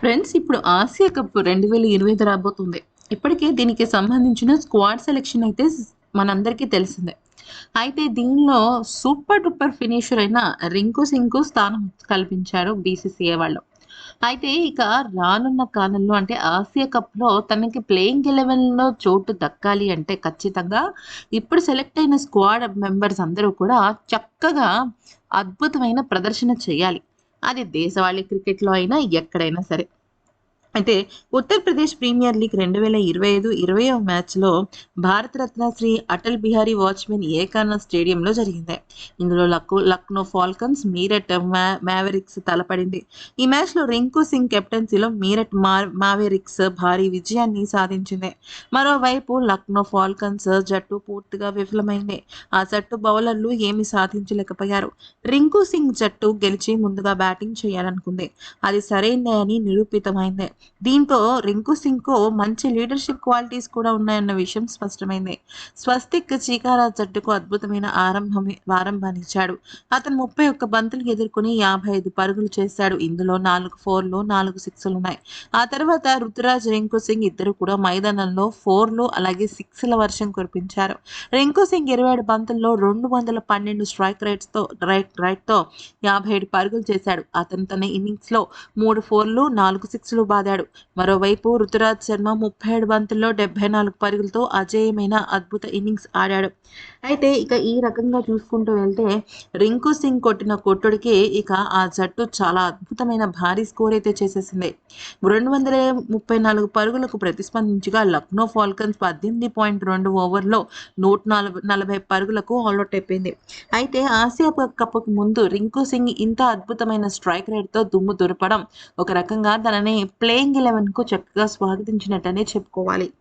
Friends ఇప్పుడు Asia cup రెండు వేల ఇరవై రాబోతుంది. ఇప్పటికే దీనికి సంబంధించిన స్క్వాడ్ సెలెక్షన్ అయితే మనందరికీ తెలిసిందే. అయితే దీనిలో సూపర్ డూపర్ ఫినిషర్ అయిన రింకు సింకు స్థానం కల్పించారు బీసీసీఏ వాళ్ళు. అయితే ఇక రానున్న కాలంలో అంటే ఆసియా కప్లో తనకి ప్లేయింగ్ ఎలెవెన్లో చోటు దక్కాలి అంటే ఖచ్చితంగా ఇప్పుడు సెలెక్ట్ అయిన స్క్వాడ్ మెంబర్స్ అందరూ కూడా చక్కగా అద్భుతమైన ప్రదర్శన చేయాలి. అది దేశవాళీ క్రికెట్లో అయినా ఎక్కడైనా సరే. అయితే ఉత్తరప్రదేశ్ ప్రీమియర్ లీగ్ రెండు వేల ఇరవై ఐదు ఇరవై మ్యాచ్లో భారతరత్న శ్రీ అటల్ బిహారీ వాచ్మెన్ ఏకాన స్టేడియంలో జరిగింది. ఇందులో లక్నో లక్నో ఫాల్కన్స్ మీరట్ మ్యావెరిక్స్ తలపడింది. ఈ మ్యాచ్లో రింకు సింగ్ కెప్టెన్సీలో మీరట్ మా మావెరిక్స్ భారీ విజయాన్ని సాధించింది. మరోవైపు లక్నో ఫాల్కన్స్ జట్టు పూర్తిగా విఫలమైంది. ఆ జట్టు బౌలర్లు ఏమి సాధించలేకపోయారు. రింకు సింగ్ జట్టు గెలిచి ముందుగా బ్యాటింగ్ చేయాలనుకుంది. అది సరైందే అని నిరూపితమైంది. దీంతో రింకు సింగ్కు మంచి లీడర్షిప్ క్వాలిటీస్ కూడా ఉన్నాయన్న విషయం స్పష్టమైంది. స్వస్తిక్ చీకారా జట్టుకు అద్భుతమైన ఆరంభం ఆరంభాన్నిచ్చాడు. అతను ముప్పై ఒక్క బంతులు ఎదుర్కొని యాభై ఐదు పరుగులు చేశాడు. ఇందులో నాలుగు ఫోర్లు నాలుగు సిక్స్లు ఉన్నాయి ఆ తర్వాత రుతురాజ్ రింకు సింగ్ ఇద్దరు కూడా మైదానంలో ఫోర్లు అలాగే సిక్స్ల వర్షం కురిపించారు. రింకు సింగ్ ఇరవై ఏడు బంతుల్లో రెండు వందల పన్నెండు స్ట్రైక్ రేట్స్తో రైట్ రైట్తో యాభై ఏడు పరుగులు చేశాడు. అతను తన ఇన్నింగ్స్లో మూడు ఫోర్లు నాలుగు సిక్స్లు బాదాడు. మరోవైపు రుతురాజ్ శర్మ ముప్పై ఏడు బంతుల్లో డెబ్బై నాలుగు పరుగులతో అజేయమైన అద్భుత ఇన్నింగ్స్ ఆడాడు. అయితే ఇక ఈ రకంగా చూసుకుంటూ వెళ్తే రింకు సింగ్ కొట్టిన కొట్టుడికి ఇక ఆ జట్టు చాలా అద్భుతమైన భారీ స్కోర్ అయితే చేసేసింది. రెండు వందల ముప్పై నాలుగు పరుగులకు ప్రతిస్పందించగా లక్నో ఫాల్కన్స్ పద్దెనిమిది పాయింట్ రెండు ఓవర్లో నూట నలభై నలభై పరుగులకు ఆల్అౌట్ అయిపోయింది. అయితే ఆసియా కప్కు ముందు రింకు సింగ్ ఇంత అద్భుతమైన స్ట్రైక్ రేట్తో దుమ్ము దురపడం ఒక రకంగా తనని ప్లేయింగ్ ఎలెవెన్కు చక్కగా స్వాగతించినట్టనే చెప్పుకోవాలి.